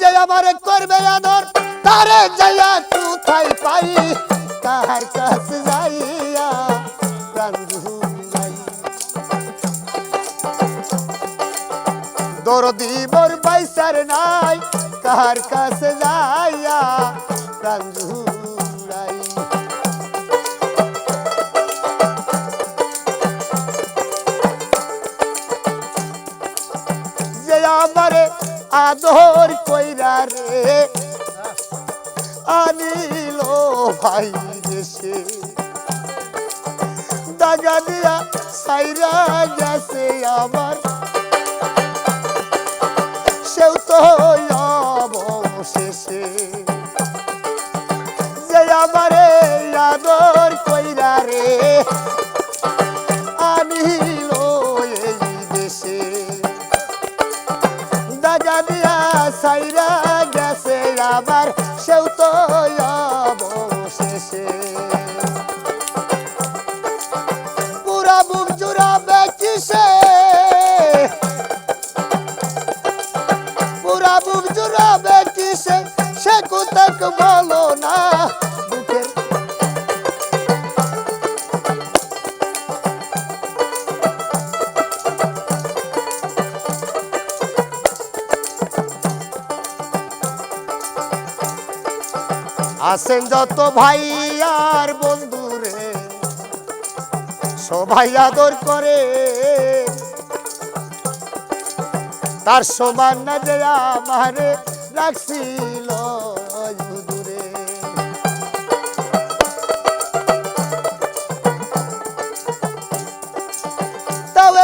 যে আমারে করবে আদর, তারে যাইয়া কোথায় পাই। তাহার কাছে যাইয়া প্রাণ দরদি মোর বাইসার নাই কাহার কাছে যাইয়া প্রাণ আদর কইরা রে। আনিল ভাই দেশে। দাগা দিয়া সাইরা গেছে আমার। সেও তো অবশেষে। যে আমারে আদর কইরা রে। সাইরা গেছে আবার, সেও তো অবশেষে। পুরা বুক জুড়াবে কিসে পুরা বুক জুড়াবে কিসে সে কুতক বলো না। আসেন যত ভাই আর বন্ধু রে, সবাই আদর করে। তার সমান না যে আমারে রাখছিল দূরে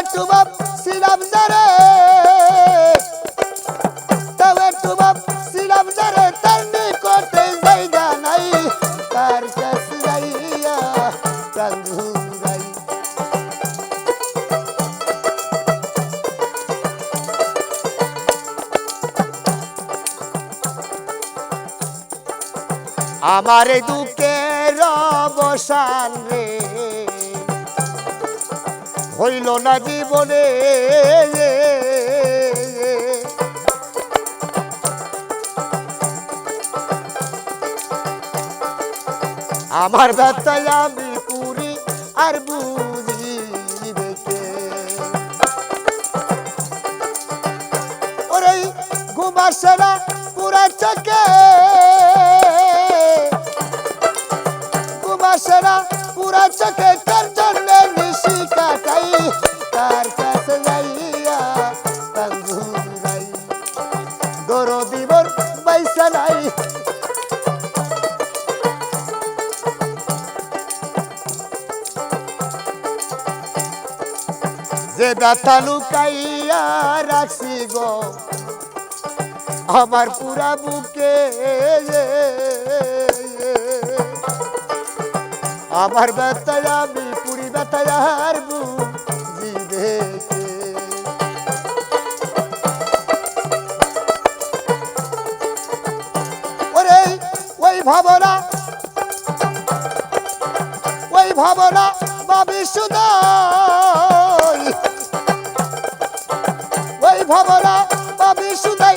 একটু বাপ ছিলাম যারে আমার দুঃখের অবসান রে। হইল না জীবনে আমার ব্যথায় আমি পুরি আর বুঝিবে কে। ওরে ঘুমাসে না পুরা চোখে। পুরা চোখে কার জন্য নিশি কাটাই, তার কাছে যাইয়া তাঙ্গুরাই দরো দিবর পয়সা নাই। যে লুকাইয়া রাখছি গো, আমার পুরা বুকে। আমার ব্যথায় আমি পুরি ব্যথায় আর ওরে, ওই ভাবনা ওই ভাবনা ভাবি সুদাই ওই ভাবনা ভাবি সুদাই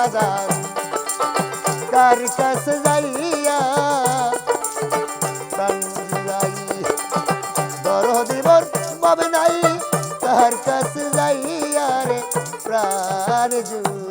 বাজার। কার কাছে যাইয়া যাই দরহদি মোর বাবে নাই তাহার কাছে যাইয়া রে প্রাণ জুড়